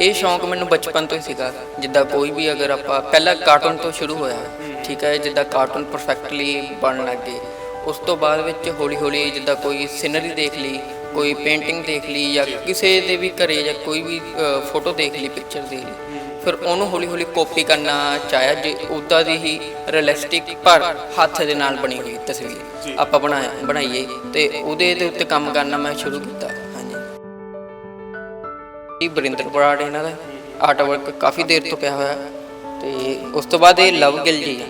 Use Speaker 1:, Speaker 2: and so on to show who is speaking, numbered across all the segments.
Speaker 1: ਇਹ ਸ਼ੌਂਕ ਮੈਨੂੰ ਬਚਪਨ ਤੋਂ ਹੀ ਸੀਗਾ। ਜਿੱਦਾਂ ਕੋਈ ਵੀ ਅਗਰ ਆਪਾਂ ਪਹਿਲਾਂ ਕਾਰਟੂਨ ਤੋਂ ਸ਼ੁਰੂ ਹੋਇਆ, ਠੀਕ ਹੈ, ਜਿੱਦਾਂ ਕਾਰਟੂਨ ਪਰਫੈਕਟਲੀ ਬਣਨ ਲੱਗ ਗਏ। ਉਸ ਤੋਂ ਬਾਅਦ ਵਿੱਚ ਹੌਲੀ ਹੌਲੀ ਜਿੱਦਾਂ ਕੋਈ ਸਿਨਰੀ ਦੇਖ ਲਈ, ਕੋਈ ਪੇਂਟਿੰਗ ਦੇਖ ਲਈ ਜਾਂ ਕਿਸੇ ਦੇ ਵੀ ਘਰੇ ਜਾਂ ਕੋਈ ਵੀ ਫੋਟੋ ਦੇਖ ਲਈ ਪਿਕਚਰ ਦੇਖ ਲਈ, ਫਿਰ ਉਹਨੂੰ ਹੌਲੀ ਹੌਲੀ ਕਾਪੀ ਕਰਨਾ ਚਾਹਿਆ ਜੇ ਉੱਦਾਂ ਦੀ ਹੀ ਰਿਅਲਿਸਟਿਕ ਪਰ ਹੱਥ ਦੇ ਨਾਲ ਬਣੀ ਹੋਈ ਤਸਵੀਰ ਆਪਾਂ ਬਣਾਇਆ, ਬਣਾਈਏ ਤੇ ਉਹਦੇ ਦੇ ਉੱਤੇ ਕੰਮ ਕਰਨਾ ਮੈਂ ਸ਼ੁਰੂ ਕੀਤਾ। ਹਾਂਜੀ ਇਹ ਬਰਿੰਦਰ ਬਰਾੜ ਇਹਨਾਂ ਦਾ ਆਰਟ ਵਰਕ ਕਾਫੀ ਦੇਰ ਤੋਂ ਪਿਆ ਹੋਇਆ ਤੇ ਉਸ ਤੋਂ ਬਾਅਦ ਇਹ ਲਵ ਗਿੱਲ ਜੀ ਆ,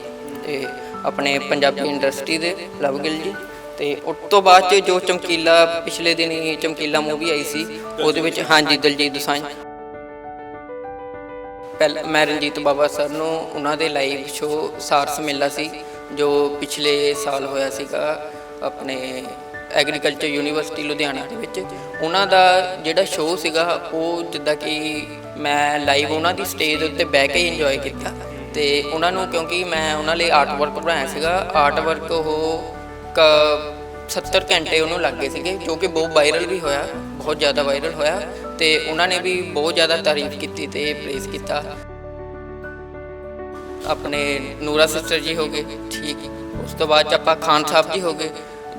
Speaker 1: ਤੇ ਆਪਣੇ ਪੰਜਾਬੀ ਇੰਡਸਟਰੀ ਦੇ ਲਵ ਗਿੱਲ ਜੀ। ਤੇ ਉਸ ਤੋਂ ਬਾਅਦ ਚ ਜੋ ਚਮਕੀਲਾ ਪਿਛਲੇ ਦਿਨੀ ਚਮਕੀਲਾ ਮੂਵੀ ਆਈ ਸੀ ਉਹਦੇ ਵਿੱਚ ਹਾਂਜੀ ਦਲਜੀਤ ਦੋਸਾਂਝ। ਪਹਿਲਾਂ ਮੈਂ ਰਣਜੀਤ ਬਾਬਾ ਸਰ ਨੂੰ ਉਹਨਾਂ ਦੇ ਲਾਈਵ ਸ਼ੋਅ ਸਾਰਸ ਮੇਲਾ ਸੀ ਜੋ ਪਿਛਲੇ ਸਾਲ ਹੋਇਆ ਸੀਗਾ ਆਪਣੇ ਐਗਰੀਕਲਚਰ ਯੂਨੀਵਰਸਿਟੀ ਲੁਧਿਆਣਾ ਦੇ ਵਿੱਚ। ਉਹਨਾਂ ਦਾ ਜਿਹੜਾ ਸ਼ੋਅ ਸੀਗਾ, ਉਹ ਜਿੱਦਾਂ ਕਿ ਮੈਂ ਲਾਈਵ ਉਹਨਾਂ ਦੀ ਸਟੇਜ ਦੇ ਉੱਤੇ ਬਹਿ ਕੇ ਹੀ ਇੰਜੋਏ ਕੀਤਾ। ਤੇ ਉਹਨਾਂ ਨੂੰ ਕਿਉਂਕਿ ਮੈਂ ਉਹਨਾਂ ਲਈ ਆਰਟ ਵਰਕ ਬਣਾਇਆ ਸੀਗਾ ਆਰਟ ਵਰਕ ਉਹ ਕ- 70 ਘੰਟੇ ਉਹਨੂੰ ਲੱਗ ਗਏ ਸੀਗੇ, ਜੋ ਕਿ ਬਹੁਤ ਵਾਇਰਲ ਵੀ ਹੋਇਆ, ਬਹੁਤ ਜ਼ਿਆਦਾ ਵਾਇਰਲ ਹੋਇਆ, ਤੇ ਉਹਨਾਂ ਨੇ ਵੀ ਬਹੁਤ ਜ਼ਿਆਦਾ ਤਾਰੀਫ ਕੀਤੀ ਤੇ ਪ੍ਰੇਜ਼ ਕੀਤਾ। ਆਪਣੇ ਨੂਰਾ ਸਿਸਟਰ ਜੀ ਹੋ ਗਏ, ਠੀਕ। ਉਸ ਤੋਂ ਬਾਅਦ 'ਚ ਆਪਾਂ ਖਾਨ ਸਾਹਿਬ ਜੀ ਹੋ ਗਏ।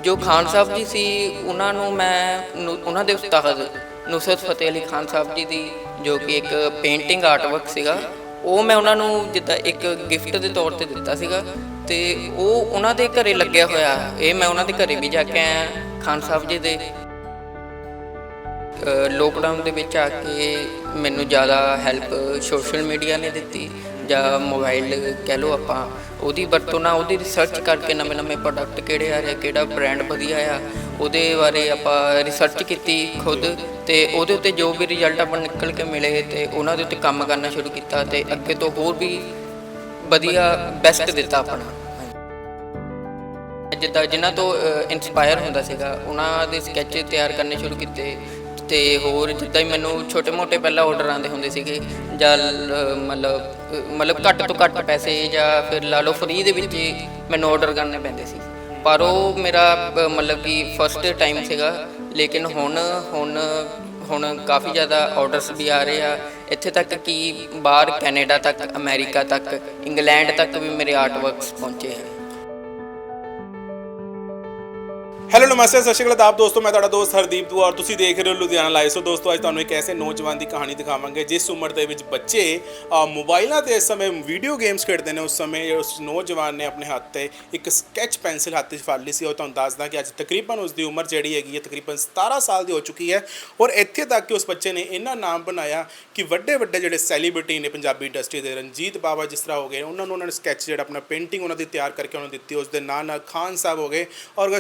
Speaker 1: ਜੋ ਖਾਨ ਸਾਹਿਬ ਜੀ ਸੀ, ਉਹਨਾਂ ਨੂੰ ਮੈਂ ਉਹਨਾਂ ਦੇ ਉਸਤਾਦ ਨੁਸਰਤ ਫਤਿਹ ਅਲੀ ਖਾਨ ਸਾਹਿਬ ਜੀ ਦੀ ਜੋ ਕਿ ਇੱਕ ਪੇਂਟਿੰਗ ਆਰਟਵਰਕ ਸੀਗਾ, ਉਹ ਮੈਂ ਉਹਨਾਂ ਨੂੰ ਜਿੱਦਾਂ ਇੱਕ ਗਿਫਟ ਦੇ ਤੌਰ ਤੇ ਦਿੱਤਾ ਸੀਗਾ ਤੇ ਉਹ ਉਹਨਾਂ ਦੇ ਘਰੇ ਲੱਗਿਆ ਹੋਇਆ। ਇਹ ਮੈਂ ਉਹਨਾਂ ਦੇ ਘਰੇ ਵੀ ਜਾ ਕੇ ਆਇਆ ਖਾਨ ਸਾਹਿਬ ਜੀ ਦੇ। ਲੋਕਡਾਊਨ ਦੇ ਵਿੱਚ ਆ ਕੇ ਮੈਨੂੰ ਜ਼ਿਆਦਾ ਹੈਲਪ ਸੋਸ਼ਲ ਮੀਡੀਆ ਨੇ ਦਿੱਤੀ। ਜਾਂ ਮੋਬਾਈਲ ਕਹਿ ਲਓ ਆਪਾਂ, ਉਹਦੀ ਵਰਤੋਂ ਨਾਲ ਉਹਦੀ ਰਿਸਰਚ ਕਰਕੇ ਨਵੇਂ ਨਵੇਂ ਪ੍ਰੋਡਕਟ ਕਿਹੜੇ ਆ ਰਹੇ ਕਿਹੜਾ ਬ੍ਰਾਂਡ ਵਧੀਆ ਆ, ਉਹਦੇ ਬਾਰੇ ਆਪਾਂ ਰਿਸਰਚ ਕੀਤੀ ਖੁਦ ਤੇ ਉਹਦੇ ਉੱਤੇ ਜੋ ਵੀ ਰਿਜ਼ਲਟ ਆਪਾਂ ਨਿਕਲ ਕੇ ਮਿਲੇ ਤੇ ਉਹਨਾਂ ਦੇ ਉੱਤੇ ਕੰਮ ਕਰਨਾ ਸ਼ੁਰੂ ਕੀਤਾ ਤੇ ਅੱਗੇ ਤੋਂ ਹੋਰ ਵੀ ਵਧੀਆ ਬੈਸਟ ਦਿੱਤਾ ਆਪਣਾ। ਜਿੱਦਾਂ ਜਿਨ੍ਹਾਂ ਤੋਂ ਇਨਸਪਾਇਰ ਹੁੰਦਾ ਸੀਗਾ, ਉਹਨਾਂ ਦੇ ਸਕੈਚ ਤਿਆਰ ਕਰਨੇ ਸ਼ੁਰੂ ਕੀਤੇ। ਤੇ ਹੋਰ ਜਿੱਦਾਂ ਹੀ ਮੈਨੂੰ ਛੋਟੇ-ਮੋਟੇ ਪਹਿਲਾਂ ਆਰਡਰ ਆਉਂਦੇ ਹੁੰਦੇ ਸੀਗੇ ਜਾਂ ਲ- ਮਤਲਬ ਮਤਲਬ ਘੱਟ ਤੋਂ ਘੱਟ ਪੈਸੇ ਜਾਂ ਫਿਰ ਲਾ ਲਓ ਫ੍ਰੀ ਦੇ ਵਿੱਚ ਹੀ ਮੈਨੂੰ ਆਰਡਰ ਕਰਨੇ ਪੈਂਦੇ ਸੀ। ਪਰ ਉਹ ਮੇਰਾ ਅ, ਮਤਲਬ ਕਿ ਫਸਟ ਟਾਈਮ ਸੀਗਾ ਲੇਕਿਨ ਹੁਣ ਹੁਣ ਹੁਣ ਕਾਫੀ ਜ਼ਿਆਦਾ ਆਰਡਰਸ ਵੀ ਆ ਰਹੇ ਆ। ਇੱਥੇ ਤੱਕ ਕਿ ਬਾਹਰ ਕੈਨੇਡਾ ਤੱਕ ਅਮਰੀਕਾ ਤੱਕ ਇੰਗਲੈਂਡ ਤੱਕ ਵੀ ਮੇਰੇ ਆਰਟ ਵਰਕਸ ਪਹੁੰਚੇ ਆ।
Speaker 2: ਹੈਲੋ ਨਮਸਤੇ ਸਤਿ ਸ਼੍ਰੀ ਅਕਾਲ ਆਪ ਦੋਸਤੋ ਮੈਂ ਤੁਹਾਡਾ ਦੋਸਤ ਹਰਦੀਪ ਦੂ ਔਰ ਤੁਸੀਂ ਦੇਖ ਰਹੇ ਹੋ ਲੁਧਿਆਣਾ ਲਾਈਵ ਸੋ ਦੋਸਤੋ ਅੱਜ ਤੁਹਾਨੂੰ ਇੱਕ ਐਸੇ ਨੌਜਵਾਨ ਦੀ ਕਹਾਣੀ ਦਿਖਾਵਾਂਗੇ ਜਿਸ ਉਮਰ ਦੇ ਵਿੱਚ ਬੱਚੇ ਅ, ਮੋਬਾਈਲਾਂ ਤੇ ਇਸ ਸਮੇਂ ਵੀਡੀਓ ਗੇਮਸ ਖੇਡਦੇ ਨੇ ਉਸ ਸਮੇਂ ਉਸ ਨੌਜਵਾਨ ਨੇ ਆਪਣੇ ਹੱਥ ਤੇ ਇੱਕ ਸਕੈਚ ਪੈਨਸਿਲ ਹੱਥ 'ਚ ਫੜ ਲਈ ਸੀ। ਔਰ ਤੁਹਾਨੂੰ ਦੱਸਦਾ ਕਿ ਅੱਜ ਤਕਰੀਬਨ ਉਸ ਦੀ ਉਮਰ ਜਿਹੜੀ ਹੈਗੀ ਹੈ ਤਕਰੀਬਨ 17 ਸਾਲ ਦੀ ਹੋ ਚੁੱਕੀ ਹੈ ਔਰ ਇੱਥੇ ਤੱਕ ਕਿ ਉਸ ਬੱਚੇ ਨੇ ਇੰਨਾ ਨਾਮ ਬਣਾਇਆ ਕਿ ਵੱਡੇ ਵੱਡੇ ਜਿਹੜੇ ਸੈਲੀਬ੍ਰਿਟੀ ਨੇ ਪੰਜਾਬੀ ਇੰਡਸਟਰੀ ਦੇ ਰਣਜੀਤ ਬਾਵਾ ਜਿਸ ਤਰ੍ਹਾਂ ਹੋ ਗਏ ਉਹਨਾਂ ਨੂੰ ਉਹਨਾਂ ਨੇ ਸਕੈਚ ਜਿਹੜਾ ਆਪਣਾ ਪੇਂਟਿੰਗ ਉਹਨਾਂ ਦੀ ਤਿਆਰ ਕਰਕੇ ਉਹਨਾਂ ਨੂੰ ਦਿੱਤੀ ਉਸ ਦੇ ਨਾਲ ਨਾਲ ਖਾਨ ਸਾਹਿਬ ਹੋ ਗਏ ਔਰ ਅਗਰ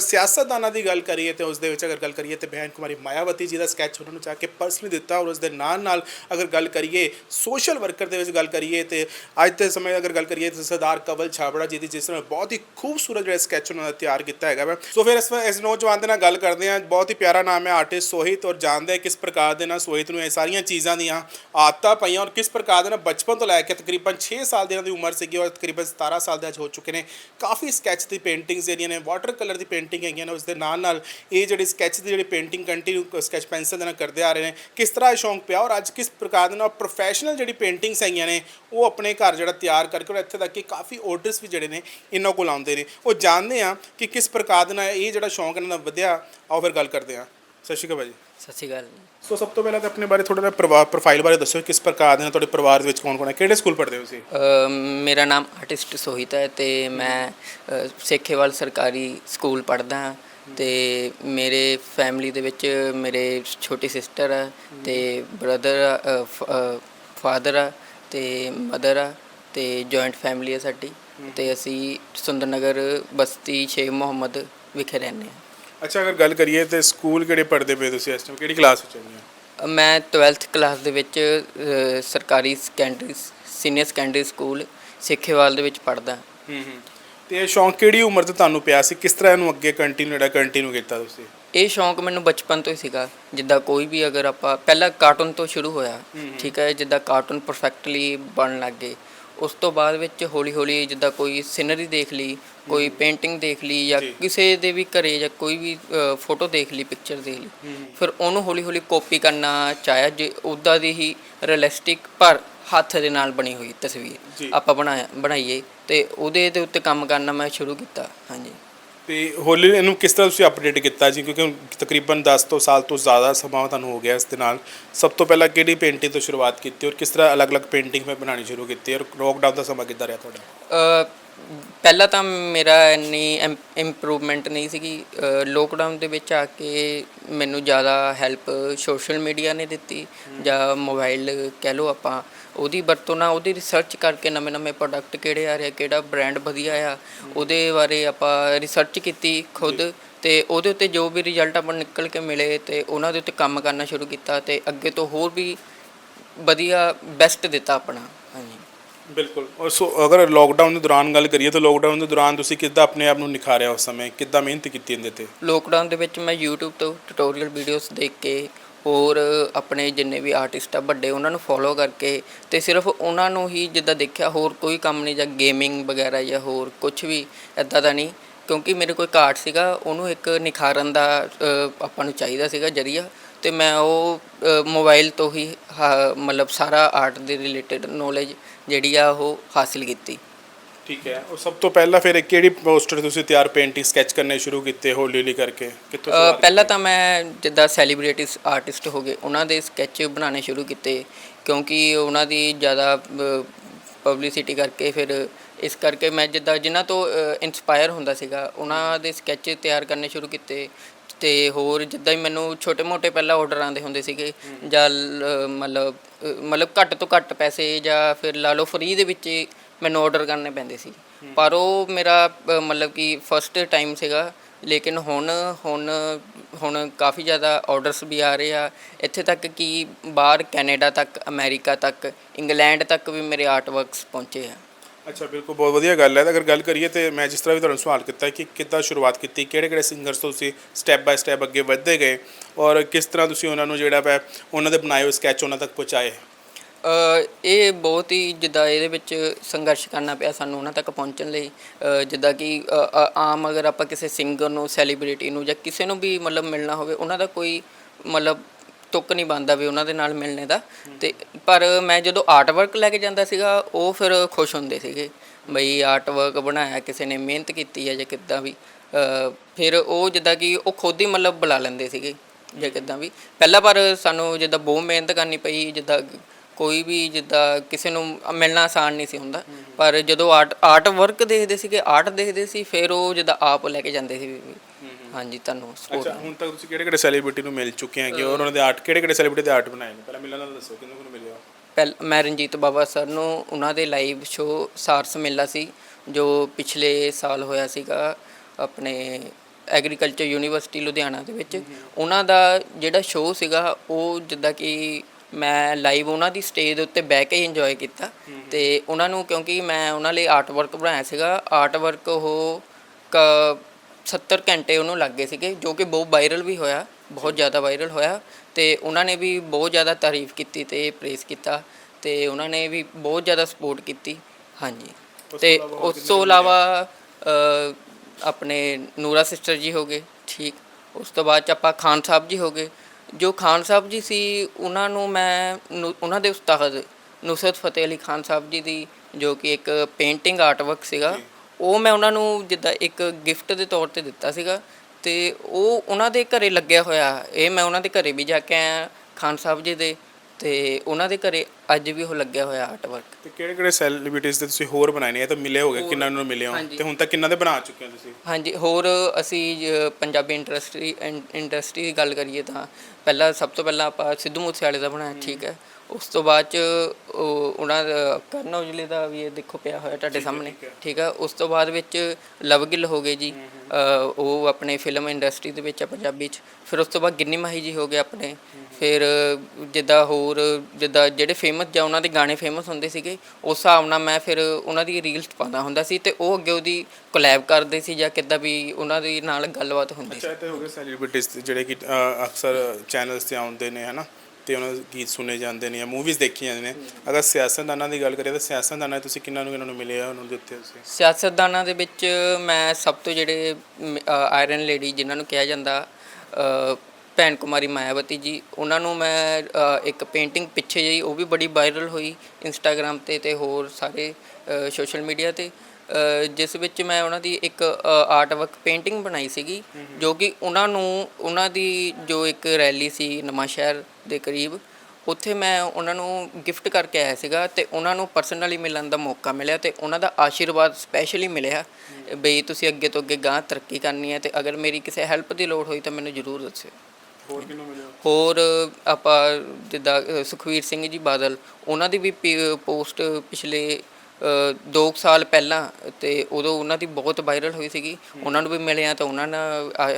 Speaker 2: ਸਿਆਸਤਦਾਨਾਂ ਦੀ ਗੱਲ ਕਰੀਏ ਤੇ ਉਸ ਦੇ ਵਿੱਚ ਅਗਰ ਗੱਲ ਕਰੀਏ ਤੇ ਬਹਿਨ ਕੁਮਾਰੀ ਮਾਇਆਵਤੀ ਜੀ ਦਾ ਸਕੈਚ ਉਹਨਾਂ ਨੂੰ ਜਾ ਕੇ ਪਰਸਨਲੀ ਦਿੱਤਾ ਔਰ ਉਸ ਦੇ ਨਾਲ ਨਾਲ ਅਗਰ ਗੱਲ ਕਰੀਏ ਸੋਸ਼ਲ ਵਰਕਰ ਦੇ ਵਿੱਚ ਗੱਲ ਕਰੀਏ ਤੇ ਅੱਜ ਦੇ ਸਮੇਂ ਅਗਰ ਗੱਲ ਕਰੀਏ ਤੇ ਸਰਦਾਰ ਕਵਲ ਛਾਬੜਾ ਜੀ ਦੀ ਜਿਸ ਤਰ੍ਹਾਂ ਬਹੁਤ ਹੀ ਖੂਬਸੂਰਤ ਜਿਹੜਾ ਸਕੈਚ ਉਹਨਾਂ ਦਾ ਤਿਆਰ ਕੀਤਾ ਹੈਗਾ ਵਾ। ਸੋ ਫਿਰ ਇਸ ਇਸ ਨੌਜਵਾਨ ਦੇ ਨਾਲ ਗੱਲ ਕਰਦੇ ਹਾਂ। ਬਹੁਤ ਹੀ ਪਿਆਰਾ ਨਾਮ ਹੈ ਆਰਟਿਸਟ ਸੋਹਿਤ ਔਰ ਜਾਣਦੇ ਕਿਸ ਪ੍ਰਕਾਰ ਦੇ ਨਾਲ ਸੋਹਿਤ ਨੂੰ ਇਹ ਸਾਰੀਆਂ ਚੀਜ਼ਾਂ ਦੀਆਂ ਆਦਤਾਂ ਪਈਆਂ ਔਰ ਕਿਸ ਪ੍ਰਕਾਰ ਦੇ ਨਾਲ ਬਚਪਨ ਤੋਂ ਲੈ ਕੇ ਤਕਰੀਬਨ 6 ਸਾਲ ਦੀ ਇਹਨਾਂ ਦੀ ਉਮਰ ਸੀਗੀ ਔਰ ਤਕਰੀਬਨ 17 ਸਾਲ ਦੇ ਅੱਜ ਹੋ ਚੁੱਕੇ ਨੇ। ਕਾਫੀ ਸਕੈਚ ਦੀ ਪੇਂਟਿੰਗਸ ਜਿਹੜੀਆਂ ਨੇ ਵਾਟਰ ਕਲਰ ਦੀ ਪੇਂਟਿੰਗ ਹੈਗੀਆਂ ਨੇ ਉਸ ਦੇ ਨਾਲ ਨਾਲ ਇਹ ਜਿਹੜੀ ਸਕੈਚ ਦੀ ਜਿਹੜੀ ਪੇਂਟਿੰਗ ਕੰਟੀਨਿਊ ਸਕੈਚ ਪੈਨਸਲ ਦੇ ਨਾਲ ਕਰਦੇ ਆ ਰਹੇ ਨੇ ਕਿਸ ਤਰ੍ਹਾਂ ਇਹ ਸ਼ੌਂਕ ਪਿਆ? ਔਰ ਅੱਜ ਕਿਸ ਪ੍ਰਕਾਰ ਦੇ ਨਾਲ ਪ੍ਰੋਫੈਸ਼ਨਲ ਜਿਹੜੀ ਪੇਂਟਿੰਗਸ ਹੈਗੀਆਂ ਨੇ ਉਹ ਆਪਣੇ ਘਰ ਜਿਹੜਾ ਤਿਆਰ ਕਰਕੇ ਔਰ ਇੱਥੇ ਤੱਕ ਕਿ ਕਾਫੀ ਆਰਡਰਸ ਵੀ ਜਿਹੜੇ ਨੇ ਇਹਨਾਂ ਕੋਲ ਆਉਂਦੇ ਨੇ। ਉਹ ਜਾਣਦੇ ਆ ਕਿ ਕਿਸ ਪ੍ਰਕਾਰ ਦੇ ਨਾਲ ਇਹ ਜਿਹੜਾ ਸ਼ੌਂਕ ਇਹਨਾਂ ਦਾ ਵਧਿਆ ਆਓ ਫਿਰ ਗੱਲ ਕਰਦੇ ਆ ਸਤਿ ਸ਼੍ਰੀ ਅਕਾਲ ਭਾਜੀ।
Speaker 1: ਸਤਿ ਸ਼੍ਰੀ ਅਕਾਲ।
Speaker 2: ਸੋ ਸਭ ਤੋਂ ਪਹਿਲਾਂ ਤਾਂ ਆਪਣੇ ਬਾਰੇ ਥੋੜਾ ਜਿਹਾ ਪਰਿਵਾਰ ਪ੍ਰੋਫਾਈਲ ਬਾਰੇ ਦੱਸੋ ਕਿਸ ਪ੍ਰਕਾਰ ਦੇ ਨਾਲ ਤੁਹਾਡੇ ਪਰਿਵਾਰ ਦੇ ਵਿੱਚ ਕੌਣ ਕੌਣ ਹੈ ਕਿਹੜੇ ਸਕੂਲ ਪੜ੍ਹਦੇ ਹੋ ਤੁਸੀਂ?
Speaker 1: ਮੇਰਾ ਨਾਮ ਆਰਟਿਸਟ ਸੋਹਿਤ ਹੈ ਤੇ ਮੈਂ ਸੇਖੇਵਾਲ ਸਰਕਾਰੀ ਸਕੂਲ ਪੜ੍ਹਦਾ ਹਾਂ। ਤੇ ਮੇਰੇ ਫੈਮਿਲੀ ਦੇ ਵਿੱਚ ਮੇਰੇ ਛੋਟੀ ਸਿਸਟਰ ਹੈ ਤੇ ਬ੍ਰਦਰ ਫਾਦਰ ਆ ਤੇ ਮਦਰ ਆ ਤੇ ਜੁਆਇੰਟ ਫੈਮਿਲੀ ਹੈ ਸਾਡੀ ਤੇ ਅਸੀਂ ਸੁੰਦਰ ਨਗਰ ਬਸਤੀ ਸ਼ੇਖ ਮੁਹੰਮਦ ਵਿਖੇ ਰਹਿੰਦੇ ਹਾਂ।
Speaker 2: ਅੱਛਾ ਅਗਰ ਗੱਲ ਕਰੀਏ ਤੇ ਸਕੂਲ ਕਿਹੜੇ ਪੜ੍ਹਦੇ ਪਏ ਤੁਸੀਂ ਇਸ ਟਾਈਮ ਕਿਹੜੀ ਕਲਾਸ ਵਿੱਚ ਹੋ?
Speaker 1: ਮੈਂ 12th ਕਲਾਸ ਦੇ ਵਿੱਚ ਸਰਕਾਰੀ secondary senior secondary school Sekhewal ਦੇ ਵਿੱਚ ਪੜ੍ਹਦਾ।
Speaker 2: ਹੂੰ ਹੂੰ। ਤੇ ਇਹ ਸ਼ੌਂਕ ਕਿਹੜੀ ਉਮਰ ਤੇ ਤੁਹਾਨੂੰ ਪਿਆ ਸੀ? ਕਿਸ ਤਰ੍ਹਾਂ ਇਹਨੂੰ ਅੱਗੇ ਕੰਟੀਨਿਊ ਜਿਹੜਾ ਕੰਟੀਨਿਊ ਕੀਤਾ ਤੁਸੀਂ?
Speaker 1: ਇਹ ਸ਼ੌਂਕ ਮੈਨੂੰ ਬਚਪਨ ਤੋਂ ਹੀ ਸੀਗਾ। ਜਿੱਦਾਂ ਕੋਈ ਵੀ ਅਗਰ ਆਪਾਂ ਪਹਿਲਾਂ ਕਾਰਟੂਨ ਤੋਂ ਸ਼ੁਰੂ ਹੋਇਆ। ਠੀਕ ਹੈ ਜਿੱਦਾਂ ਕਾਰਟੂਨ ਪਰਫੈਕਟਲੀ ਬਣਨ ਲੱਗ ਗਏ। ਉਸ ਤੋਂ ਬਾਅਦ ਵਿੱਚ ਹੌਲੀ ਹੌਲੀ ਜਿੱਦਾਂ ਕੋਈ ਸਿਨਰੀ ਦੇਖ ਲਈ ਕੋਈ ਪੇਂਟਿੰਗ ਦੇਖ ਲਈ ਜਾਂ। ਕਿਸੇ ਦੇ ਵੀ ਘਰੇ ਜਾਂ ਕੋਈ ਵੀ ਫੋਟੋ ਦੇਖ ਲਈ ਪਿਕਚਰ ਦੇਖ ਲਈ। ਫਿਰ ਉਹਨੂੰ ਹੌਲੀ ਹੌਲੀ ਕਾਪੀ ਕਰਨਾ ਚਾਹਿਆ ਜੇ ਉੱਦਾਂ ਦੀ ਹੀ ਰਿਅਲਿਸਟਿਕ ਪਰ ਹੱਥ ਦੇ ਨਾਲ ਬਣੀ ਹੋਈ। ਤਸਵੀਰ ਆਪਾਂ ਬਣਾਇਆ ਬਣਾਈਏ ਤੇ ਉਹਦੇ ਦੇ ਉੱਤੇ ਕੰਮ ਕਰਨਾ ਮੈਂ ਸ਼ੁਰੂ ਕੀਤਾ ਹਾਂਜੀ।
Speaker 2: ਤੇ ਹੋਲੀ ਇਹਨੂੰ ਕਿਸ ਤਰ੍ਹਾਂ ਤੁਸੀਂ ਅਪਡੇਟ ਕੀਤਾ ਜੀ? ਕਿਉਂਕਿ ਤਕਰੀਬਨ 10 ਤੋਂ ਸਾਲ ਤੋਂ ਜ਼ਿਆਦਾ ਸਮਾਂ ਤੁਹਾਨੂੰ ਹੋ ਗਿਆ ਇਸ ਦੇ ਨਾਲ। ਸਭ ਤੋਂ ਪਹਿਲਾਂ ਕਿਹੜੀ ਪੇਂਟਿੰਗ ਤੋਂ ਸ਼ੁਰੂਆਤ ਕੀਤੀ ਔਰ ਕਿਸ ਤਰ੍ਹਾਂ ਅਲੱਗ-ਅਲੱਗ ਪੇਂਟਿੰਗ ਮੈਂ ਬਣਾਉਣੀ ਸ਼ੁਰੂ ਕੀਤੀ ਔਰ ਲੋਕਡਾਊਨ ਦਾ ਸਮਾਂ ਕਿੱਦਾਂ ਰਿਹਾ ਤੁਹਾਡਾ?
Speaker 1: ਪਹਿਲਾਂ ਤਾਂ ਮੇਰਾ ਇੰਨੀ ਇੰਪਰੂਵਮੈਂਟ ਨਹੀਂ ਸੀਗੀ। ਲੋਕਡਾਊਨ ਦੇ ਵਿੱਚ ਆ ਕੇ ਮੈਨੂੰ ਜ਼ਿਆਦਾ ਹੈਲਪ ਸੋਸ਼ਲ ਮੀਡੀਆ ਨੇ ਦਿੱਤੀ ਜਾਂ ਮੋਬਾਈਲ ਕਹਿ ਲਓ ਆਪਾਂ। ਉਹਦੀ ਵਰਤੋਂ ਨਾਲ ਉਹਦੀ ਰਿਸਰਚ ਕਰਕੇ ਨਵੇਂ ਨਵੇਂ ਪ੍ਰੋਡਕਟ ਕਿਹੜੇ ਆ ਰਹੇ ਕਿਹੜਾ ਬ੍ਰਾਂਡ ਵਧੀਆ ਆ ਉਹਦੇ ਬਾਰੇ ਆਪਾਂ ਰਿਸਰਚ ਕੀਤੀ ਖੁਦ ਤੇ ਉਹਦੇ ਉੱਤੇ ਜੋ ਵੀ ਰਿਜ਼ਲਟ ਆਪਾਂ ਨਿਕਲ ਕੇ ਮਿਲੇ ਤੇ ਉਹਨਾਂ ਦੇ ਉੱਤੇ ਕੰਮ ਕਰਨਾ ਸ਼ੁਰੂ ਕੀਤਾ ਤੇ ਅੱਗੇ ਤੋਂ ਹੋਰ ਵੀ ਵਧੀਆ ਬੈਸਟ ਦਿੱਤਾ ਆਪਣਾ ਹਾਂਜੀ।
Speaker 2: ਬਿਲਕੁਲ। ਔਰ ਸੋ ਅਗਰ ਲੋਕਡਾਊਨ ਦੇ ਦੌਰਾਨ ਗੱਲ ਕਰੀਏ ਤਾਂ ਲੋਕਡਾਊਨ ਦੇ ਦੌਰਾਨ ਤੁਸੀਂ ਕਿੱਦਾਂ ਆਪਣੇ ਆਪ ਨੂੰ ਨਿਖਾਰਿਆ ਉਸ ਸਮੇਂ? ਕਿੱਦਾਂ ਮਿਹਨਤ ਕੀਤੀ ਇਹਦੇ ਤੇ?
Speaker 1: ਲੋਕਡਾਊਨ ਦੇ ਵਿੱਚ ਮੈਂ YouTube ਤੋਂ ਟਿਊਟੋਰੀਅਲ ਵੀਡੀਓਜ਼ ਦੇਖ ਕੇ ਹੋਰ ਆਪਣੇ ਜਿੰਨੇ ਵੀ ਆਰਟਿਸਟ ਆ ਵੱਡੇ, ਉਹਨਾਂ ਨੂੰ ਫੋਲੋ ਕਰਕੇ ਤੇ ਸਿਰਫ ਉਹਨਾਂ ਨੂੰ ਹੀ ਜਿੱਦਾਂ ਦੇਖਿਆ, ਹੋਰ ਕੋਈ ਕੰਮ ਨਹੀਂ ਜਾਂ ਗੇਮਿੰਗ ਵਗੈਰਾ ਜਾਂ ਹੋਰ ਕੁਝ ਵੀ ਇਦਾਂ ਦਾ ਨਹੀਂ, ਕਿਉਂਕਿ ਮੇਰੇ ਕੋਈ ਕਾਰਡ ਸੀਗਾ, ਉਹਨੂੰ ਇੱਕ ਨਿਖਾਰਨ ਦਾ ਆਪਾਂ ਨੂੰ ਚਾਹੀਦਾ ਸੀਗਾ ਜਰੀਆ ਤੇ ਮੈਂ ਉਹ ਮੋਬਾਈਲ ਤੋਂ ਹੀ, ਹਾ- ਮਤਲਬ ਸਾਰਾ ਆਰਟ ਦੇ ਰਿਲੇਟਡ ਨੋਲੇਜ ਜਿਹੜੀ ਆ ਉਹ ਹਾਸਿਲ ਕੀਤੀ।
Speaker 2: ਠੀਕ ਹੈ। ਉਹ ਸਭ ਤੋਂ ਪਹਿਲਾਂ ਫਿਰ ਕਿਹੜੀ ਪੋਸਟਰ ਤੁਸੀਂ ਤਿਆਰ ਪੇਂਟਿੰਗ ਸਕੈਚ ਕਰਨੇ ਸ਼ੁਰੂ ਕੀਤੇ ਹੌਲੀ ਹੌਲੀ ਕਰਕੇ? ਕਿੱਥੋਂ
Speaker 1: ਅ,
Speaker 2: ਸ਼ੁਰੂਆਤ
Speaker 1: ਪਹਿਲਾਂ ਤਾਂ ਮੈਂ ਜਿੱਦਾਂ ਸੈਲੀਬ੍ਰਿਟੀਜ਼ ਆਰਟਿਸਟ ਹੋ ਗਏ ਉਹਨਾਂ ਦੇ ਸਕੈਚ ਬਣਾਉਣੇ ਸ਼ੁਰੂ ਕੀਤੇ ਕਿਉਂਕਿ ਉਹਨਾਂ ਦੀ ਜ਼ਿਆਦਾ ਪਬਲਿਸਿਟੀ ਕਰਕੇ ਫਿਰ ਇਸ ਕਰਕੇ ਮੈਂ ਜਿੱਦਾਂ ਜਿਨ੍ਹਾਂ ਤੋਂ ਇਨਸਪਾਇਰ ਹੁੰਦਾ ਸੀਗਾ ਉਹਨਾਂ ਦੇ ਸਕੈਚ ਤਿਆਰ ਕਰਨੇ ਸ਼ੁਰੂ ਕੀਤੇ ਤੇ ਹੋਰ ਜਿੱਦਾਂ ਹੀ ਮੈਨੂੰ ਛੋਟੇ-ਮੋਟੇ ਪਹਿਲਾਂ ਆਰਡਰ ਆਉਂਦੇ ਹੁੰਦੇ ਸੀਗੇ ਜਾਂ ਲ- ਮਤਲਬ ਅ, ਮਤਲਬ ਘੱਟ ਤੋਂ ਘੱਟ ਪੈਸੇ ਜਾਂ ਫਿਰ ਲਾ ਲਓ ਫ੍ਰੀ ਦੇ ਵਿੱਚ ਹੀ ਮੈਨੂੰ ਆਰਡਰ ਕਰਨੇ ਪੈਂਦੇ ਸੀ। ਪਰ ਉਹ ਮੇਰਾ ਅ, ਮਤਲਬ ਕਿ ਫਸਟ ਟਾਈਮ ਸੀਗਾ। ਲੇਕਿਨ ਹੁਣ ਹੁਣ ਹੁਣ ਕਾਫੀ ਜ਼ਿਆਦਾ ਆਰਡਰਸ ਵੀ ਆ ਰਹੇ ਆ। ਇੱਥੇ ਤੱਕ ਕਿ ਬਾਹਰ ਕੈਨੇਡਾ ਤੱਕ ਅਮਰੀਕਾ ਤੱਕ ਇੰਗਲੈਂਡ ਤੱਕ ਵੀ ਮੇਰੇ ਆਰਟ ਵਰਕਸ ਪਹੁੰਚੇ ਆ।
Speaker 2: ਅੱਛਾ ਬਿਲਕੁਲ ਬਹੁਤ ਵਧੀਆ ਗੱਲ ਹੈ। ਤਾਂ ਅਗਰ ਗੱਲ ਕਰੀਏ ਤੇ ਮੈਂ ਜਿਸ ਤਰ੍ਹਾਂ ਵੀ ਤੁਹਾਨੂੰ ਸਵਾਲ ਕੀਤਾ ਕਿ ਕਿੱਦਾਂ ਸ਼ੁਰੂਆਤ ਕੀਤੀ ਕਿਹੜੇ ਕਿਹੜੇ ਸਿੰਗਰਸ ਤੋਂ ਤੁਸੀਂ ਸਟੈਪ ਬਾਏ ਸਟੈਪ ਅੱਗੇ ਵਧਦੇ ਗਏ ਔਰ ਕਿਸ ਤਰ੍ਹਾਂ ਤੁਸੀਂ ਉਹਨਾਂ ਨੂੰ ਜਿਹੜਾ ਵਾ ਉਹਨਾਂ ਦੇ ਬਣਾਏ ਹੋਏ ਸਕੈਚ ਉਹਨਾਂ ਤੱਕ ਪਹੁੰਚਾਏ?
Speaker 1: ਇਹ ਬਹੁਤ ਹੀ ਜਿੱਦਾਂ ਇਹਦੇ ਵਿੱਚ ਸੰਘਰਸ਼ ਕਰਨਾ ਪਿਆ ਸਾਨੂੰ ਉਹਨਾਂ ਤੱਕ ਪਹੁੰਚਣ ਲਈ। ਜਿੱਦਾਂ ਕਿ ਆਮ ਅਗਰ ਆਪਾਂ ਕਿਸੇ ਸਿੰਗਰ ਨੂੰ, ਸੈਲੀਬ੍ਰਿਟੀ ਨੂੰ ਜਾਂ ਕਿਸੇ ਨੂੰ ਵੀ ਮਤਲਬ ਮਿਲਣਾ ਹੋਵੇ, ਉਹਨਾਂ ਦਾ ਕੋਈ ਮਤਲਬ ਤੁੱਕ ਨਹੀਂ ਬੰਦਾ ਵੀ ਉਹਨਾਂ ਦੇ ਨਾਲ ਮਿਲਣੇ ਦਾ। ਤੇ ਪਰ ਮੈਂ ਜਦੋਂ ਆਰਟ ਵਰਕ ਲੈ ਕੇ ਜਾਂਦਾ ਸੀਗਾ, ਉਹ ਫਿਰ ਖੁਸ਼ ਹੁੰਦੇ ਸੀਗੇ ਬਈ ਆਰਟ ਵਰਕ ਬਣਾਇਆ, ਕਿਸੇ ਨੇ ਮਿਹਨਤ ਕੀਤੀ ਹੈ ਜਾਂ ਕਿੱਦਾਂ ਵੀ। ਫਿਰ ਉਹ ਜਿੱਦਾਂ ਕਿ ਉਹ ਖੁਦ ਹੀ ਮਤਲਬ ਬੁਲਾ ਲੈਂਦੇ ਸੀਗੇ ਜਾਂ ਕਿੱਦਾਂ ਵੀ। ਪਹਿਲਾਂ ਪਰ ਸਾਨੂੰ ਜਿੱਦਾਂ ਬਹੁਤ ਮਿਹਨਤ ਕਰਨੀ ਪਈ, ਜਿੱਦਾਂ ਕੋਈ ਵੀ ਜਿੱਦਾਂ ਕਿਸੇ ਨੂੰ ਮਿਲਣਾ ਆਸਾਨ ਨਹੀਂ ਸੀ ਹੁੰਦਾ। ਪਰ ਜਦੋਂ ਆਰਟ ਆਰਟ ਵਰਕ ਦੇਖਦੇ ਸੀਗੇ ਆਰਟ ਦੇਖਦੇ ਸੀ ਫਿਰ ਉਹ ਜਿੱਦਾਂ ਆਪ ਲੈ ਕੇ ਜਾਂਦੇ ਸੀ ਹਾਂਜੀ ਤੁਹਾਨੂੰ ਸਪੋਰਟ
Speaker 2: ਅੱਛਾ ਹੁਣ ਤੱਕ ਤੁਸੀਂ ਕਿਹੜੇ ਕਿਹੜੇ ਸੈਲੀਬ੍ਰਿਟੀ ਨੂੰ ਮਿਲ ਚੁੱਕੇ ਹੈਗੇ ਔਰ ਉਹਨਾਂ ਦੇ ਆਰਟ ਕਿਹੜੇ ਕਿਹੜੇ ਸੈਲੀਬ੍ਰਿਟੀ ਦੇ ਆਰਟ ਬਣਾਏ ਨੇ? ਪਹਿਲਾਂ ਮਿਲਣ ਦੱਸੋ ਕਿਹਨੂੰ ਕਿਹਨੂੰ ਮਿਲਿਆ?
Speaker 1: ਪਹਿਲ ਮੈਂ ਰਣਜੀਤ ਬਾਬਾ ਸਰ ਨੂੰ ਉਹਨਾਂ ਦੇ ਲਾਈਵ ਸ਼ੋ ਸਾਰਸ ਮੇਲਾ ਸੀ ਜੋ ਪਿਛਲੇ ਸਾਲ ਹੋਇਆ ਸੀਗਾ ਆਪਣੇ ਐਗਰੀਕਲਚਰ ਯੂਨੀਵਰਸਿਟੀ ਲੁਧਿਆਣਾ ਦੇ ਵਿੱਚ। ਉਹਨਾਂ ਦਾ ਜਿਹੜਾ ਸ਼ੋ ਸੀਗਾ ਉਹ ਜਿੱਦਾਂ ਕਿ ਮੈਂ ਲਾਈਵ ਉਹਨਾਂ ਦੀ ਸਟੇਜ ਦੇ ਉੱਤੇ ਬਹਿ ਕੇ ਇੰਜੋਏ ਕੀਤਾ ਤੇ ਉਹਨਾਂ ਨੂੰ ਕਿਉਂਕਿ ਮੈਂ ਉਹਨਾਂ ਲਈ ਆਰਟ ਵਰਕ ਬਣਾਇਆ ਸੀਗਾ ਆਰਟ ਵਰਕ ਉਹ ਕ 70 ਘੰਟੇ ਉਹਨੂੰ ਲੱਗ ਗਏ ਸੀਗੇ ਜੋ ਕਿ ਬਹੁਤ ਵਾਇਰਲ ਵੀ ਹੋਇਆ ਬਹੁਤ ਜ਼ਿਆਦਾ ਵਾਇਰਲ ਹੋਇਆ ਤੇ ਉਹਨਾਂ ਨੇ ਵੀ ਬਹੁਤ ਜ਼ਿਆਦਾ ਤਾਰੀਫ ਕੀਤੀ ਤੇ ਪ੍ਰੇਸ ਕੀਤਾ ਤੇ ਉਹਨਾਂ ਨੇ ਵੀ ਬਹੁਤ ਜ਼ਿਆਦਾ ਸਪੋਰਟ ਕੀਤੀ ਹਾਂਜੀ। ਤੇ ਉਸ ਤੋਂ ਇਲਾਵਾ ਅ, ਆਪਣੇ ਨੂਰਾ ਸਿਸਟਰ ਜੀ ਹੋ ਗਏ ਠੀਕ। ਉਸ ਤੋਂ ਬਾਅਦ ਚ ਆਪਾਂ ਖਾਨ ਸਾਹਿਬ ਜੀ ਹੋ ਗਏ ਜੋ ਖਾਨ ਸਾਹਿਬ ਜੀ ਸੀ ਉਹਨਾਂ ਨੂੰ ਮੈਂ ਉਹਨਾਂ ਦੇ ਉਸਤਾਦ ਨੁਸਰਤ ਫਤਿਹ ਅਲੀ ਖਾਨ ਸਾਹਿਬ ਜੀ ਦੀ ਜੋ ਕਿ ਇੱਕ ਪੇਂਟਿੰਗ ਆਰਟਵਰਕ ਸੀਗਾ ਉਹ ਮੈਂ ਉਹਨਾਂ ਨੂੰ ਜਿੱਦਾਂ ਇੱਕ ਗਿਫਟ ਦੇ ਤੌਰ ਤੇ ਦਿੱਤਾ ਸੀਗਾ ਤੇ ਉਹ ਉਹਨਾਂ ਦੇ ਘਰੇ ਲੱਗਿਆ ਹੋਇਆ ਇਹ ਮੈਂ ਉਹਨਾਂ ਦੇ ਘਰੇ ਵੀ ਜਾ ਕੇ ਆਇਆ ਖਾਨ ਸਾਹਿਬ ਜੀ ਦੇ ਤੇ ਉਹਨਾਂ ਦੇ ਘਰੇ ਅੱਜ ਵੀ ਉਹ ਲੱਗਿਆ ਹੋਇਆ ਆਰਟਵਰਕ
Speaker 2: ਤੇ ਕਿਹੜੇ ਕਿਹੜੇ ਸੈਲੀਬ੍ਰਿਟੀਜ਼ ਦੇ ਤੁਸੀਂ ਹੋਰ ਬਣਾਏ ਨੇ? ਇਹ ਤਾਂ ਮਿਲੇ ਹੋਗੇ ਕਿੰਨਾਂ ਨੂੰ ਮਿਲੇ ਹੋ। ਤੇ ਹੁਣ ਤੱਕ ਕਿੰਨਾਂ ਦੇ ਬਣਾ ਚੁੱਕੇ ਹੋ ਤੁਸੀਂ?
Speaker 1: ਹਾਂਜੀ ਹੋਰ ਅਸੀਂ ਪੰਜਾਬੀ ਇੰਡਸਟਰੀ ਇੰਡਸਟਰੀ ਦੀ ਗੱਲ ਕਰੀਏ ਤਾਂ ਪਹਿਲਾਂ ਸਭ ਤੋਂ ਪਹਿਲਾਂ ਆਪਾਂ ਸਿੱਧੂ ਮੂਸੇਵਾਲੇ ਦਾ ਬਣਾਇਆ ਠੀਕ ਹੈ। ਉਸ ਤੋਂ ਬਾਅਦ ਚ ਉਹ ਉਹਨਾਂ ਦਾ ਕਰਨ ਔਜਲੇ ਦਾ ਵੀ ਇਹ ਦੇਖੋ ਪਿਆ ਹੋਇਆ ਤੁਹਾਡੇ ਸਾਹਮਣੇ। ਠੀਕ ਹੈ। ਉਸ ਤੋਂ ਬਾਅਦ ਵਿੱਚ ਲਵ ਗਿੱਲ ਹੋ ਗਏ ਜੀ। ਉਹ ਆਪਣੇ ਫਿਲਮ ਇੰਡਸਟਰੀ ਦੇ ਵਿੱਚ ਆ ਪੰਜਾਬੀ ਚ। ਫਿਰ ਉਸ ਤੋਂ ਬਾਅਦ ਗਿੰਨੀ ਮਾਹੀ ਜੀ ਹੋ ਗਏ ਆਪਣੇ। ਫਿਰ ਜਿੱਦਾਂ ਹੋਰ ਜਿੱਦਾਂ ਜਿਹੜੇ ਫੇਮਸ ਜਾਂ ਉਹਨਾਂ ਦੇ ਗਾਣੇ ਫੇਮਸ ਹੁੰਦੇ ਸੀਗੇ ਉਸ ਹਿਸਾਬ ਨਾਲ ਮੈਂ ਫਿਰ ਉਹਨਾਂ ਦੀ ਰੀਲਸ ਪਾਉਂਦਾ ਹੁੰਦਾ ਸੀ ਤੇ ਉਹ ਅੱਗੇ ਉਹਦੀ ਕੋਲੈਬ ਕਰਦੇ ਸੀ ਜਾਂ ਕਿੱਦਾਂ ਵੀ ਉਹਨਾਂ ਦੇ ਨਾਲ ਗੱਲਬਾਤ ਹੁੰਦੀ ਸੀ।
Speaker 2: ਅੱਛਾ ਤੇ ਹੋ ਗਏ ਸੈਲੀਬ੍ਰਿਟੀਜ਼ ਜਿਹੜੇ ਕਿ ਅਕਸਰ ਚੈਨਲਸ ਤੇ ਆਉਂਦੇ ਨੇ ਹਨਾ? ਤੇ ਉਹਨਾਂ ਦੇ ਗੀਤ ਸੁਣੇ ਜਾਂਦੇ ਨੇ ਜਾਂ ਮੂਵੀਜ਼ ਦੇਖੀਆਂ ਜਾਂਦੀਆਂ ਨੇ। ਅਗਰ ਸਿਆਸਤਦਾਨਾਂ ਦੀ ਗੱਲ ਕਰੀਏ ਤਾਂ ਸਿਆਸਤਦਾਨਾਂ 'ਚ ਤੁਸੀਂ ਕਿੰਨਾਂ ਨੂੰ ਕਿੰਨਾਂ ਨੂੰ ਮਿਲੇ ਆ ਉਹਨਾਂ ਨੂੰ ਦਿੱਤੇ ਤੁਸੀਂ?
Speaker 1: ਸਿਆਸਤਦਾਨਾਂ ਦੇ ਵਿੱਚ ਮੈਂ ਸਭ ਤੋਂ ਜਿਹੜੇ ਆਇਰਨ ਲੇਡੀ ਜਿਨ੍ਹਾਂ ਨੂੰ ਕਿਹਾ ਜਾਂਦਾ ਭੈਣ ਕੁਮਾਰੀ ਮਾਇਆਵਤੀ ਜੀ, ਉਹਨਾਂ ਨੂੰ ਮੈਂ ਇੱਕ ਪੇਂਟਿੰਗ ਪਿੱਛੇ ਜਿਹੀ ਉਹ ਵੀ ਬੜੀ ਵਾਇਰਲ ਹੋਈ ਇੰਸਟਾਗ੍ਰam ਤੇ ਤੇ ਹੋਰ ਸਾਰੇ ਸੋਸ਼ਲ ਮੀਡੀਆ ਤੇ। ਜਿਸ ਵਿੱਚ ਮੈਂ ਉਹਨਾਂ ਦੀ ਇੱਕ ਆਰਟ ਵਰਕ ਪੇਂਟਿੰਗ ਬਣਾਈ ਸੀਗੀ ਜੋ ਕਿ ਉਹਨਾਂ ਨੂੰ ਉਹਨਾਂ ਦੀ ਜੋ ਇੱਕ ਰੈਲੀ ਸੀ ਨਵਾਂ ਸ਼ਹਿਰ ਦੇ ਕਰੀਬ ਉੱਥੇ ਮੈਂ ਉਹਨਾਂ ਨੂੰ ਗਿਫਟ ਕਰਕੇ ਆਇਆ ਸੀਗਾ ਤੇ ਉਹਨਾਂ ਨੂੰ ਪਰਸਨਲੀ ਮਿਲਣ ਦਾ ਮੌਕਾ ਮਿਲਿਆ ਤੇ ਉਹਨਾਂ ਦਾ ਆਸ਼ੀਰਵਾਦ ਸਪੈਸ਼ਲੀ ਮਿਲਿਆ ਬਈ ਤੁਸੀਂ ਅੱਗੇ ਤੋਂ ਅੱਗੇ ਗਾਂ ਤਰੱਕੀ ਕਰਨੀ ਹੈ ਤੇ ਅਗਰ ਮੇਰੀ ਕਿਸੇ ਹੈਲਪ ਦੀ ਲੋੜ ਹੋਈ ਤਾਂ ਮੈਨੂੰ ਜ਼ਰੂਰ ਦੱਸਿਓ।
Speaker 2: ਹੋਰ ਕਿੰਨੂੰ ਮਿਲਿਆ?
Speaker 1: ਹੋਰ ਆਪਾਂ ਜਿੱਦਾਂ ਸੁਖਵੀਰ ਸਿੰਘ ਜੀ ਬਾਦਲ ਉਹਨਾਂ ਦੀ ਵੀ ਪੋਸਟ ਪਿਛਲੇ 2 ਸਾਲ ਪਹਿਲਾਂ ਤੇ ਉਦੋਂ ਉਹਨਾਂ ਦੀ ਬਹੁਤ ਵਾਇਰਲ ਹੋਈ ਸੀਗੀ। ਉਹਨਾਂ ਨੂੰ ਵੀ ਮਿਲਿਆ ਤਾਂ ਉਹਨਾਂ ਨੇ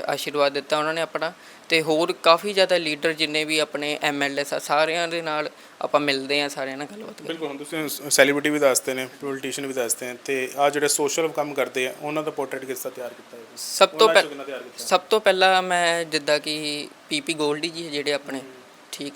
Speaker 1: ਆਸ਼ੀਰਵਾਦ ਦਿੱਤਾ ਉਹਨਾਂ ਨੇ ਆਪਣਾ। ਤੇ ਹੋਰ ਕਾਫੀ ਜ਼ਿਆਦਾ ਲੀਡਰ ਜਿੰਨੇ ਵੀ ਆਪਣੇ ਐਮਐਲਏ ਸਾਰਿਆਂ ਦੇ ਨਾਲ ਆਪਾਂ ਮਿਲਦੇ ਆ ਸਾਰਿਆਂ ਨਾਲ ਗੱਲਬਾਤ ਕਰਦੇ
Speaker 2: ਬਿਲਕੁਲ ਹੁਣ ਤੁਸੀਂ ਸੈਲੀਬ੍ਰਿਟੀ ਵੀ ਦੱਸਦੇ ਨੇ ਪੋਲੀਟੀਸ਼ੀਅਨ ਵੀ ਦੱਸਦੇ ਨੇ ਤੇ ਆ ਜਿਹੜੇ ਸੋਸ਼ਲ ਕੰਮ ਕਰਦੇ ਆ ਉਹਨਾਂ ਦਾ ਪੋਰਟਰੇਟ ਕਿਸ ਤਰ੍ਹਾਂ ਤਿਆਰ ਕੀਤਾ ਹੈ
Speaker 1: ਸਭ ਤੋਂ
Speaker 2: ਉਹਨਾਂ
Speaker 1: ਪਹਿ-
Speaker 2: ਚੋਂ ਕਿਹਨਾਂ ਤਿਆਰ ਕੀਤਾ?
Speaker 1: ਸਭ ਤੋਂ ਪਹਿਲਾਂ ਮੈਂ ਜਿੱਦਾਂ ਕਿ ਪੀਪੀ ਗੋਲਡੀ ਜੀ ਜਿਹੜੇ ਆਪਣੇ ਠੀਕ।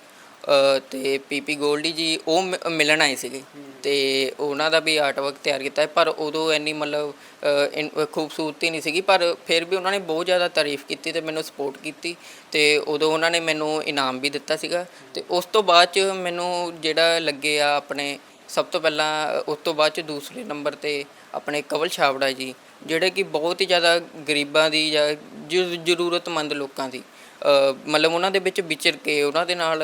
Speaker 1: ਤੇ ਪੀਪੀ ਗੋਲਡੀ ਜੀ ਉਹ ਮ- ਮਿਲਣ ਆਏ ਸੀਗੇ। ਤੇ ਉਹਨਾਂ ਦਾ ਵੀ ਆਰਟ ਵਰਕ ਤਿਆਰ ਕੀਤਾ ਹੈ, ਪਰ ਉਦੋਂ ਇੰਨੀ ਮਤਲਬ ਅ, ਇਨ- ਖੂਬਸੂਰਤੀ ਨਹੀਂ ਸੀਗੀ ਪਰ ਫਿਰ ਵੀ ਉਹਨਾਂ ਨੇ ਬਹੁਤ ਜ਼ਿਆਦਾ ਤਾਰੀਫ ਕੀਤੀ ਤੇ ਮੈਨੂੰ ਸਪੋਰਟ ਕੀਤੀ ਤੇ ਉਦੋਂ ਉਹਨਾਂ ਨੇ ਮੈਨੂੰ ਇਨਾਮ ਵੀ ਦਿੱਤਾ ਸੀਗਾ। ਤੇ ਉਸ ਤੋਂ ਬਾਅਦ ਚ ਮੈਨੂੰ ਜਿਹੜਾ ਲੱਗੇ ਆ ਆਪਣੇ ਸਭ ਤੋਂ ਪਹਿਲਾਂ ਉਸ ਤੋਂ ਬਾਅਦ ਚ ਦੂਸਰੇ ਨੰਬਰ ਤੇ ਆਪਣੇ ਕਵਲ ਛਾਬੜਾ ਜੀ ਜਿਹੜੇ ਕਿ ਬਹੁਤ ਹੀ ਜ਼ਿਆਦਾ ਗਰੀਬਾਂ ਦੀ ਜਾਂ ਜ਼ਰੂ- ਜ਼ਰੂਰਤਮੰਦ ਲੋਕਾਂ ਦੀ। ਅ, ਮਤਲਬ ਉਹਨਾਂ ਦੇ ਵਿੱਚ ਵਿਚਰ ਕੇ ਉਹਨਾਂ ਦੇ ਨਾਲ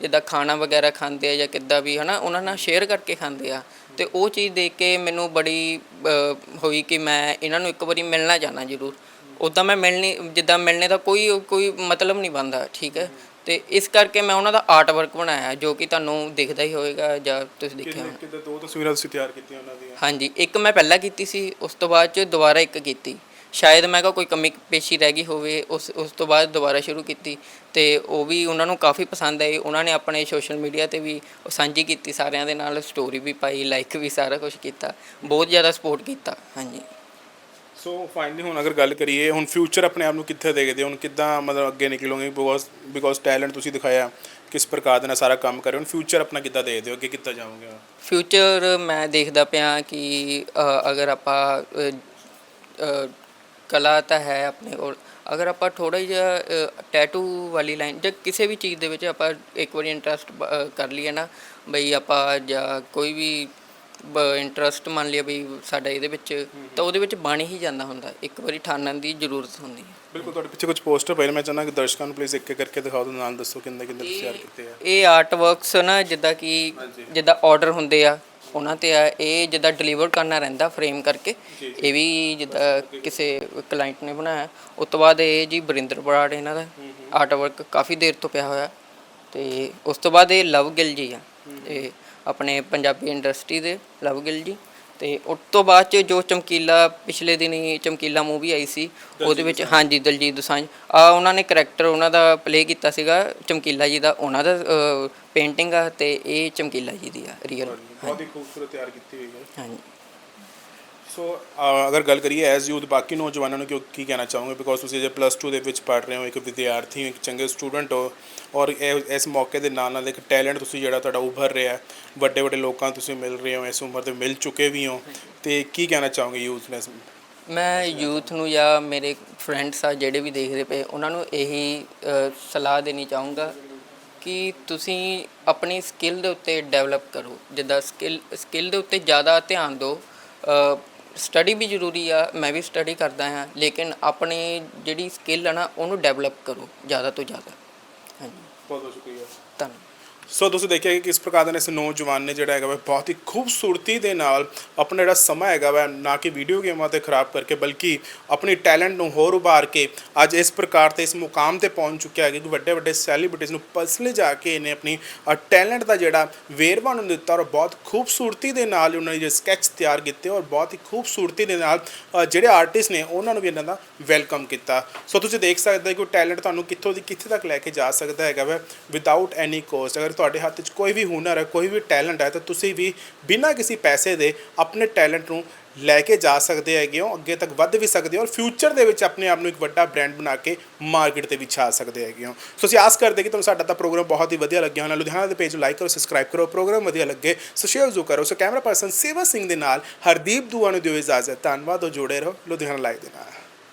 Speaker 1: ਜਿੱਦਾਂ ਖਾਣਾ ਵਗੈਰਾ ਖਾਂਦੇ ਆ ਜਾਂ ਕਿੱਦਾਂ ਵੀ ਹਨਾ ਉਹਨਾਂ ਨਾਲ ਸ਼ੇਅਰ ਕਰਕੇ ਖਾਂਦੇ ਆ। ਤੇ ਉਹ ਚੀਜ਼ ਦੇਖ ਕੇ ਮੈਨੂੰ ਬੜੀ ਹੋਈ ਕਿ ਮੈਂ ਇਹਨਾਂ ਨੂੰ ਇੱਕ ਵਾਰੀ ਮਿਲਣਾ ਚਾਹਨਾ ਜ਼ਰੂਰ। ਉਦਾਂ ਮੈਂ ਮਿਲਣੀ ਜਿੱਦਾਂ ਮਿਲਣੇ ਦਾ ਕੋਈ ਕੋਈ ਮਤਲਬ ਨਹੀਂ ਬਣਦਾ ਠੀਕ ਹੈ? ਤੇ ਇਸ ਕਰਕੇ ਮੈਂ ਉਹਨਾਂ ਦਾ ਆਰਟ ਵਰਕ ਬਣਾਇਆ ਜੋ ਕਿ ਤੁਹਾਨੂੰ ਦਿਖਦਾ ਹੀ ਹੋਵੇਗਾ ਜਾਂ ਤੁਸੀਂ ਦੇਖਿਆ ਹੋਣਾ।
Speaker 2: ਕਿਤੇ ਦੋ ਤਸਵੀਰਾਂ ਤੁਸੀਂ ਤਿਆਰ ਕੀਤੀਆਂ ਉਹਨਾਂ ਦੀਆਂ?
Speaker 1: ਹਾਂਜੀ ਇੱਕ ਮੈਂ ਪਹਿਲਾਂ ਕੀਤੀ ਸੀ ਉਸ ਤੋਂ ਬਾਅਦ ਚ ਦੁਬਾਰਾ ਇੱਕ ਕੀਤੀ। ਸ਼ਾਇਦ ਮੈਂ ਕਿਹਾ ਕੋਈ ਕਮੀ ਪੇਸ਼ੀ ਰਹਿ ਗਈ ਹੋਵੇ ਉਸ ਉਸ ਤੋਂ ਬਾਅਦ ਦੁਬਾਰਾ ਸ਼ੁਰੂ ਕੀਤੀ ਤੇ ਉਹ ਵੀ ਉਹਨਾਂ ਨੂੰ ਕਾਫੀ ਪਸੰਦ ਆਈ। ਉਹਨਾਂ ਨੇ ਆਪਣੇ ਸੋਸ਼ਲ ਮੀਡੀਆ ਤੇ ਵੀ ਉਹ ਸਾਂਝੀ ਕੀਤੀ ਸਾਰਿਆਂ ਦੇ ਨਾਲ ਸਟੋਰੀ ਵੀ ਪਾਈ ਲਾਈਕ ਵੀ ਸਾਰਾ ਕੁਝ ਕੀਤਾ ਬਹੁਤ ਜ਼ਿਆਦਾ ਸਪੋਰਟ ਕੀਤਾ ਹਾਂਜੀ।
Speaker 2: ਸੋ ਫਾਈਨਲੀ ਹੁਣ ਅਗਰ ਗੱਲ ਕਰੀਏ ਹੁਣ ਫਿਊਚਰ ਆਪਣੇ ਆਪ ਨੂੰ ਕਿੱਥੇ ਦੇਖਦੇ ਹੋ? ਹੁਣ ਕਿੱਦਾਂ ਮਤਲਬ ਅੱਗੇ ਨਿਕਲੋਗੇ? ਬਿਕੋਜ਼ ਬਿਕੋਜ਼ ਟੈਲੈਂਟ ਤੁਸੀਂ ਦਿਖਾਇਆ ਕਿਸ ਪ੍ਰਕਾਰ ਦੇ ਨਾਲ ਸਾਰਾ ਕੰਮ ਕਰ ਰਹੇ ਹੋ ਫਿਊਚਰ ਆਪਣਾ ਕਿੱਦਾਂ ਦੇਖਦੇ ਹੋ? ਅੱਗੇ ਕਿੱਦਾਂ ਜਾਓਗੇ
Speaker 1: ਫਿਊਚਰ ਮੈਂ ਦੇਖਦਾ ਪਿਆ ਕਿ ਅਗਰ ਆਪਾਂ ਕਲਾ ਤਾਂ ਹੈ ਆਪਣੇ ਕੋਲ। ਅਗਰ ਆਪਾਂ ਥੋੜਾ ਜਿਹਾ ਟੈਟੂ ਵਾਲੀ ਲਾਈਨ ਜਾਂ ਕਿਸੇ ਵੀ ਚੀਜ਼ ਦੇ ਵਿੱਚ ਆਪਾਂ ਇੱਕ ਵਾਰੀ ਇੰਟਰਸਟ ਕਰ ਲਈਏ ਨਾ ਬਈ ਆਪਾਂ ਜਾਂ ਕੋਈ ਵੀ ਇੰਟਰਸਟ ਮੰਨ ਲਿਆ ਬਈ ਸਾਡਾ ਇਹਦੇ ਵਿੱਚ ਤਾਂ ਉਹਦੇ ਵਿੱਚ ਬਣ ਹੀ ਜਾਂਦਾ ਹੁੰਦਾ। ਇੱਕ ਵਾਰੀ ਠਾਣਨ ਦੀ ਜ਼ਰੂਰਤ ਹੁੰਦੀ ਹੈ।
Speaker 2: ਬਿਲਕੁਲ ਤੁਹਾਡੇ ਪਿੱਛੇ ਕੁਝ ਪੋਸਟਰ ਪਏ ਨੇ ਮੈਂ ਚਾਹੁੰਦਾ ਕਿ ਦਰਸ਼ਕਾਂ ਨੂੰ ਪਲੀਜ਼ ਇੱਕ ਇੱਕ ਕਰਕੇ ਦਿਖਾਓ ਤੇ ਨਾਲ ਦੱਸੋ ਕਿੰਨੇ ਕਿੰਨੇ ਤਿਆਰ ਕੀਤੇ ਆ।
Speaker 1: ਇਹ ਆਰਟ ਵਰਕਸ ਨਾ ਜਿੱਦਾਂ ਕਿ। ਜਿੱਦਾਂ ਆਰਡਰ ਹੁੰਦੇ ਆ ਉਹਨਾਂ ਤੇ ਆ ਇਹ ਜਿੱਦਾਂ ਡਿਲੀਵਰ ਕਰਨਾ ਰਹਿੰਦਾ ਫਰੇਮ ਕਰਕੇ ਇਹ ਵੀ ਜਿੱਦਾਂ ਕਿਸੇ ਕਲਾਇੰਟ ਨੇ ਬਣਾਇਆ। ਉਸ ਤੋਂ ਬਾਅਦ ਇਹ ਜੀ ਬਰਿੰਦਰ ਬਰਾੜ ਇਹਨਾਂ ਦਾ ਆਰਟ ਵਰਕ ਕਾਫੀ ਦੇਰ ਤੋਂ ਪਿਆ ਹੋਇਆ। ਤੇ ਉਸ ਤੋਂ ਬਾਅਦ ਇਹ ਲਵ ਗਿੱਲ ਜੀ ਆ। ਤੇ ਆਪਣੇ ਪੰਜਾਬੀ ਇੰਡਸਟਰੀ ਦੇ ਲਵ ਗਿੱਲ ਜੀ। ਤੇ ਉਸ ਤੋਂ ਬਾਅਦ ਚ ਜੋ ਚਮਕੀਲਾ ਪਿਛਲੇ ਦਿਨੀ ਚਮਕੀਲਾ ਮੂਵੀ ਆਈ ਸੀ ਉਹਦੇ ਵਿੱਚ ਹਾਂਜੀ ਦਲਜੀਤ ਦੋਸਾਂਝ। ਆ ਉਹਨਾਂ ਨੇ ਕਰੈਕਟਰ ਉਹਨਾਂ ਦਾ ਪਲੇ ਕੀਤਾ ਸੀਗਾ ਚਮਕੀਲਾ ਜੀ ਦਾ। ਉਹਨਾਂ ਦਾ ਪੇਂਟਿੰਗ ਆ ਤੇ ਇਹ ਚਮਕੀਲਾ ਜੀ ਦੀ ਆ ਰੀਅਲ
Speaker 2: ਬਹੁਤ ਹੀ ਖੂਬਸੂਰਤ ਤਿਆਰ ਕੀਤੀ ਹੋਈ ਹੈ।
Speaker 1: ਹਾਂਜੀ।
Speaker 2: ਸੋ ਅਗਰ ਗੱਲ ਕਰੀਏ ਐਜ਼ ਯੂਥ ਬਾਕੀ ਨੌਜਵਾਨਾਂ ਨੂੰ ਕਿਉਂ ਕੀ ਕਹਿਣਾ ਚਾਹੋਗੇ ਬਿਕੋਜ਼ ਤੁਸੀਂ ਜੇ ਪਲੱਸ 2 ਦੇ ਵਿੱਚ ਪੜ੍ਹ ਰਹੇ ਹੋ ਇੱਕ ਵਿਦਿਆਰਥੀ ਹੋ ਇੱਕ ਚੰਗੇ ਸਟੂਡੈਂਟ ਹੋ ਔਰ ਇਸ ਮੌਕੇ ਦੇ ਨਾਲ ਨਾਲ ਇੱਕ ਟੈਲੈਂਟ ਤੁਸੀਂ ਜਿਹੜਾ ਤੁਹਾਡਾ ਉੱਭਰ ਰਿਹਾ ਵੱਡੇ ਵੱਡੇ ਲੋਕਾਂ ਤੁਸੀਂ ਮਿਲ ਰਹੇ ਹੋ ਇਸ ਉਮਰ ਦੇ ਮਿਲ ਚੁੱਕੇ ਵੀ ਹੋ ਤੇ ਕੀ ਕਹਿਣਾ ਚਾਹੋਗੇ ਯੂਥ ਨੇ
Speaker 1: ਮੈਂ ਯੂਥ ਨੂੰ ਜਾਂ ਮੇਰੇ ਫਰੈਂਡਸ ਆ ਜਿਹੜੇ ਵੀ ਦੇਖਦੇ ਪਏ ਉਹਨਾਂ ਨੂੰ ਇਹੀ ਸਲਾਹ ਦੇਣੀ ਚਾਹੂੰਗਾ ਕਿ ਤੁਸੀਂ ਆਪਣੀ ਸਕਿੱਲ ਦੇ ਉੱਤੇ ਡਿਵੈਲਪ ਕਰੋ ਜਿੱਦਾਂ ਸਕਿੱਲ ਸਕਿੱਲ ਦੇ ਉੱਤੇ ਜ਼ਿਆਦਾ ਧਿਆਨ ਦਿਓ ਸਟੱਡੀ ਵੀ ਜ਼ਰੂਰੀ ਆ ਮੈਂ ਵੀ ਸਟੱਡੀ ਕਰਦਾ ਹਾਂ ਲੇਕਿਨ ਆਪਣੀ ਜਿਹੜੀ ਸਕਿੱਲ ਆ ਨਾ ਉਹਨੂੰ ਡਿਵੈਲਪ ਕਰੋ ਜ਼ਿਆਦਾ ਤੋਂ ਜ਼ਿਆਦਾ। ਹਾਂਜੀ।
Speaker 2: ਬਹੁਤ ਬਹੁਤ ਸ਼ੁਕਰੀਆ।
Speaker 1: ਧੰਨਵਾਦ।
Speaker 2: ਸੋ ਤੁਸੀਂ ਦੇਖਿਆ ਕਿ ਕਿਸ ਪ੍ਰਕਾਰ ਦੇ ਨਾਲ ਇਸ ਨੌਜਵਾਨ ਨੇ ਜਿਹੜਾ ਹੈਗਾ ਵਾ, ਬਹੁਤ ਹੀ ਖੂਬਸੂਰਤੀ ਦੇ ਨਾਲ ਆਪਣਾ ਜਿਹੜਾ ਸਮਾਂ ਹੈਗਾ ਵਾ, ਨਾ ਕਿ ਵੀਡੀਓ ਗੇਮਾਂ ਤੇ ਖਰਾਬ ਕਰਕੇ, ਬਲਕਿ ਆਪਣੀ ਟੈਲੈਂਟ ਨੂੰ ਹੋਰ ਉਭਾਰ ਕੇ ਅੱਜ ਇਸ ਪ੍ਰਕਾਰ ਤੇ ਇਸ ਮੁਕਾਮ ਤੇ ਪਹੁੰਚ ਚੁੱਕਿਆ ਹੈ ਕਿ ਵੱਡੇ ਵੱਡੇ ਸੈਲੀਬ੍ਰਿਟੀਜ਼ ਨੂੰ ਪਰਸਨਲੀ ਜਾ ਕੇ ਇਹਨੇ ਆਪਣੀ ਟੈਲੈਂਟ ਦਾ ਜਿਹੜਾ ਵੇਰਵਾ ਨੂੰ ਦਿੱਤਾ ਔਰ ਬਹੁਤ ਖੂਬਸੂਰਤੀ ਦੇ ਨਾਲ ਉਹਨਾਂ ਨੇ ਜਿਹੜੇ ਸਕੈਚ ਤਿਆਰ ਕੀਤੇ ਔਰ ਬਹੁਤ ਹੀ ਖੂਬਸੂਰਤੀ ਦੇ ਨਾਲ ਜਿਹੜੇ ਆਰਟਿਸਟ ਨੇ ਉਹਨਾਂ ਨੂੰ ਵੀ ਇਹਨਾਂ ਦਾ ਵੈਲਕਮ ਕੀਤਾ। ਸੋ ਤੁਸੀਂ ਦੇਖ ਸਕਦੇ ਹੋ ਕਿ ਟੈਲੈਂਟ ਤੁਹਾਨੂੰ ਕਿੱਥੋਂ ਦੀ ਕਿੱਥੇ ਤੱਕ ਲੈ ਕੇ ਜਾ ਸਕਦਾ ਹੈਗਾ ਵਾ ਵਿਦਆਊਟ ਐਨੀ ਕੋਸਟ ਅਗਰ ਤੁਹਾਡੇ ਹੱਥ 'ਚ ਕੋਈ ਵੀ ਹੁਨਰ ਹੈ, ਕੋਈ ਵੀ ਟੈਲੈਂਟ ਹੈ, ਤਾਂ ਤੁਸੀਂ ਵੀ ਬਿਨਾਂ ਕਿਸੇ ਪੈਸੇ ਦੇ ਆਪਣੇ ਟੈਲੈਂਟ ਨੂੰ ਲੈ ਕੇ ਜਾ ਸਕਦੇ ਹੈਗੇ ਹੋ, ਅੱਗੇ ਤੱਕ ਵੱਧ ਵੀ ਸਕਦੇ ਹੋ ਔਰ ਫਿਊਚਰ ਦੇ ਵਿੱਚ ਆਪਣੇ ਆਪ ਨੂੰ ਇੱਕ ਵੱਡਾ ਬ੍ਰਾਂਡ ਬਣਾ ਕੇ ਮਾਰਕੀਟ ਤੇ ਵੀ ਛਾ ਸਕਦੇ ਹੈਗੇ ਹੋ। ਸੋ ਅਸੀਂ ਆਸ ਕਰਦੇ ਕਿ ਤੁਹਾਨੂੰ ਸਾਡਾ ਤਾਂ ਪ੍ਰੋਗਰਾਮ ਬਹੁਤ ਹੀ ਵਧੀਆ ਲੱਗਿਆ ਹੋਣਾ। ਲੁਧਿਆਣਾ ਦੇ ਪੇਜ ਨੂੰ ਲਾਈਕ ਕਰੋ ਸਬਸਕ੍ਰਾਈਬ ਕਰੋ, ਪ੍ਰੋਗਰਾਮ ਵਧੀਆ ਲੱਗੇ, ਸੋ ਸ਼ੇਅਰ ਜ਼ਰੂਰ ਕਰੋ। ਸੋ ਕੈਮਰਾ ਪਰਸਨ ਸੇਵਾ ਸਿੰਘ ਦੇ ਨਾਲ ਹਰਦੀਪ ਦੂਆ ਨੂੰ ਦਿਓ ਇਜਾਜ਼ਤ। ਧੰਨਵਾਦ ਹੋ ਜੁੜੇ ਰਹੋ। ਲੁਧਿਆਣਾ ਲਾਈਵ ਦੇ ਨਾਲ।